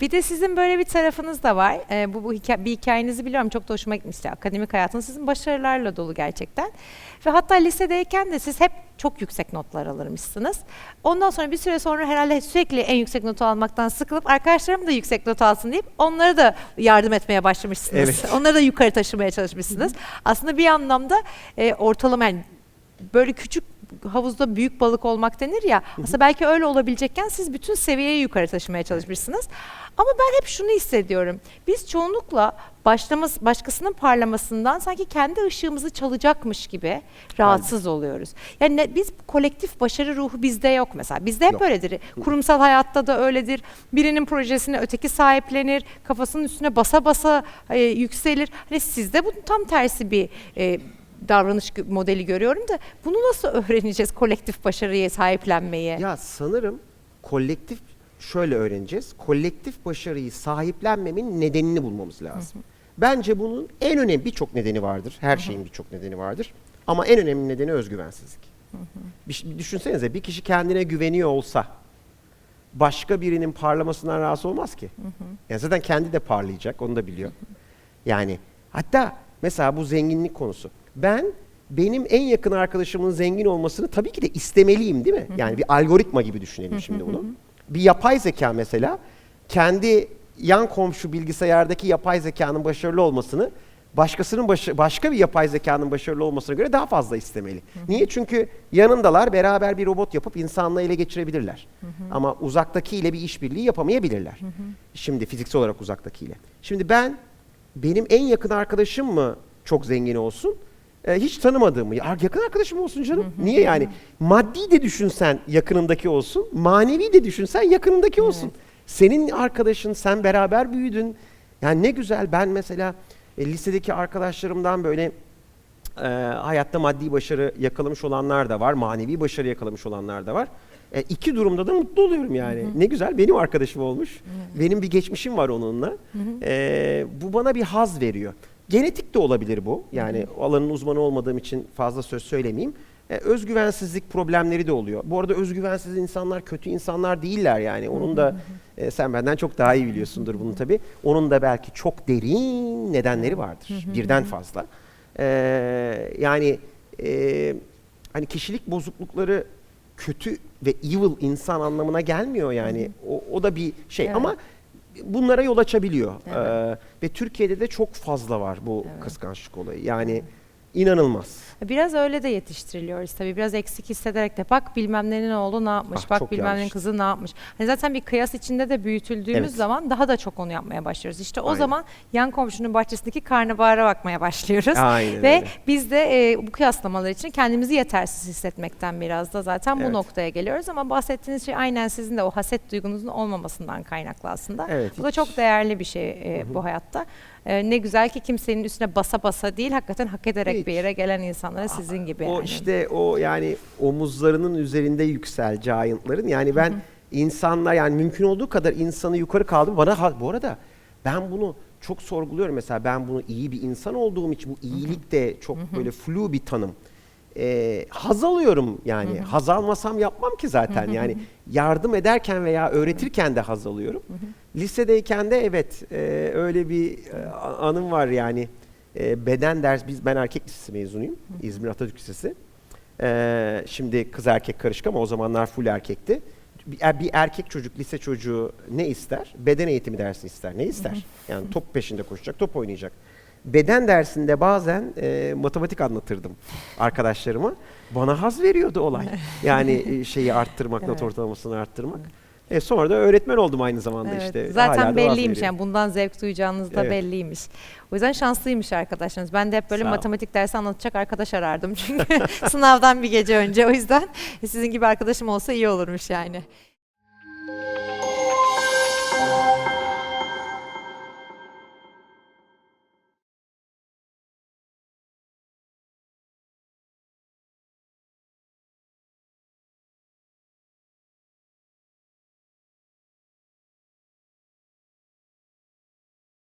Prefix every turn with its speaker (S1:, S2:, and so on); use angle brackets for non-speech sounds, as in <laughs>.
S1: Bir de sizin böyle bir tarafınız da var. Ee, bu bu hikaye, bir hikayenizi biliyorum. Çok da hoşuma gitmişti. Akademik hayatınız sizin başarılarla dolu gerçekten. Ve hatta lisedeyken de siz hep çok yüksek notlar alırmışsınız. Ondan sonra bir süre sonra herhalde sürekli en yüksek notu almaktan sıkılıp arkadaşlarım da yüksek not alsın deyip onlara da yardım etmeye başlamışsınız.
S2: Evet.
S1: Onları da yukarı taşımaya çalışmışsınız. Aslında bir anlamda e, ortalama yani böyle küçük havuzda büyük balık olmak denir ya. Aslında belki öyle olabilecekken siz bütün seviyeyi yukarı taşımaya çalışmışsınız. Ama ben hep şunu hissediyorum. Biz çoğunlukla başlaması, başkasının parlamasından sanki kendi ışığımızı çalacakmış gibi rahatsız oluyoruz. Yani ne- biz kolektif başarı ruhu bizde yok mesela. Bizde hep
S2: Yok.
S1: öyledir. Kurumsal hayatta da öyledir. Birinin projesine öteki sahiplenir. Kafasının üstüne basa basa e, yükselir. Hani sizde bunun tam tersi bir e, davranış modeli görüyorum da bunu nasıl öğreneceğiz kolektif başarıya sahiplenmeyi?
S2: Ya sanırım kolektif şöyle öğreneceğiz. Kolektif başarıyı sahiplenmemin nedenini bulmamız lazım. Bence bunun en önemli birçok nedeni vardır. Her şeyin birçok nedeni vardır. Ama en önemli nedeni özgüvensizlik. Bir, ş- bir düşünsenize bir kişi kendine güveniyor olsa başka birinin parlamasından rahatsız olmaz ki. Yani zaten kendi de parlayacak, onu da biliyor. Yani hatta mesela bu zenginlik konusu. Ben benim en yakın arkadaşımın zengin olmasını tabii ki de istemeliyim değil mi? Yani bir algoritma gibi düşünelim şimdi bunu. Bir yapay zeka mesela kendi yan komşu bilgisayardaki yapay zekanın başarılı olmasını başkasının başı- başka bir yapay zekanın başarılı olmasına göre daha fazla istemeli. Niye? Çünkü yanındalar beraber bir robot yapıp insanlığı ele geçirebilirler. Ama uzaktakiyle bir işbirliği yapamayabilirler. Şimdi fiziksel olarak uzaktakiyle. Şimdi ben benim en yakın arkadaşım mı çok zengin olsun? E, hiç tanımadığımı. Ya, yakın arkadaşım olsun canım. Niye yani? Maddi de düşünsen yakınındaki olsun. Manevi de düşünsen yakınındaki olsun. Senin arkadaşın, sen beraber büyüdün. Yani ne güzel. Ben mesela e, lisedeki arkadaşlarımdan böyle e, hayatta maddi başarı yakalamış olanlar da var. Manevi başarı yakalamış olanlar da var. E, iki durumda da mutlu oluyorum yani. Ne güzel benim arkadaşım olmuş. Benim bir geçmişim var onunla. E, bu bana bir haz veriyor. Genetik de olabilir bu. Yani o alanın uzmanı olmadığım için fazla söz söylemeyeyim. E, özgüvensizlik problemleri de oluyor. Bu arada özgüvensiz insanlar kötü insanlar değiller yani. Onun da e, sen benden çok daha iyi biliyorsundur bunu tabii. Onun da belki çok derin nedenleri vardır. Birden fazla. E, yani e, hani kişilik bozuklukları kötü ve evil insan anlamına gelmiyor yani. O, o da bir şey
S1: Evet.
S2: ama bunlara yol açabiliyor.
S1: Evet.
S2: Ee, ve Türkiye'de de çok fazla var bu kıskançlık olayı. Yani inanılmaz.
S1: Biraz öyle de yetiştiriliyoruz tabii. Biraz eksik hissederek de bak bilmem nenin oğlu ne yapmış,
S2: Ah,
S1: bak
S2: çok
S1: bilmem nenin
S2: yanlış.
S1: kızı ne yapmış. Hani zaten bir kıyas içinde de büyütüldüğümüz
S2: Evet.
S1: zaman daha da çok onu yapmaya başlıyoruz. İşte o
S2: Aynen.
S1: zaman yan komşunun bahçesindeki karnabahara bakmaya başlıyoruz.
S2: Aynen
S1: Ve
S2: öyle.
S1: biz de e, bu kıyaslamalar için kendimizi yetersiz hissetmekten biraz da zaten bu
S2: Evet.
S1: noktaya geliyoruz. Ama bahsettiğiniz şey aynen sizin de o haset duygunuzun olmamasından kaynaklı aslında.
S2: Evet,
S1: bu da
S2: hiç-
S1: çok değerli bir şey e, bu hayatta. E, ne güzel ki kimsenin üstüne basa basa değil, hakikaten hak ederek
S2: Hiç.
S1: bir yere gelen insanlara sizin gibi.
S2: O
S1: yani.
S2: işte o yani omuzlarının üzerinde yüksel giantların. Yani ben insanlar yani mümkün olduğu kadar insanı yukarı kaldım. Bana bu arada ben bunu çok sorguluyorum mesela ben bunu iyi bir insan olduğum için bu iyilik de çok böyle flu bir tanım. Ee, haz alıyorum yani. Haz almasam yapmam ki zaten. Yani yardım ederken veya öğretirken de haz alıyorum. Lisedeyken de evet e, öyle bir e, anım var yani. E, beden ders biz ben erkek lisesi mezunuyum. İzmir Atatürk Lisesi. E, şimdi kız erkek karışık ama o zamanlar full erkekti. Bir, er- bir erkek çocuk, lise çocuğu ne ister? Beden eğitimi dersi ister. Ne ister? Yani top peşinde koşacak, top oynayacak. Beden dersinde bazen e, matematik anlatırdım arkadaşlarıma. Bana haz veriyordu olay. Yani e, şeyi arttırmak, <laughs> not ortalamasını arttırmak. E, sonra da öğretmen oldum aynı zamanda
S1: Evet,
S2: işte. Hala
S1: Zaten
S2: da
S1: belliymiş yani bundan zevk duyacağınız da
S2: Evet.
S1: belliymiş. O yüzden şanslıymış arkadaşlarınız. Ben de hep böyle
S2: Sağ ol.
S1: matematik dersi anlatacak arkadaş arardım çünkü <laughs> sınavdan bir gece önce. O yüzden sizin gibi arkadaşım olsa iyi olurmuş yani.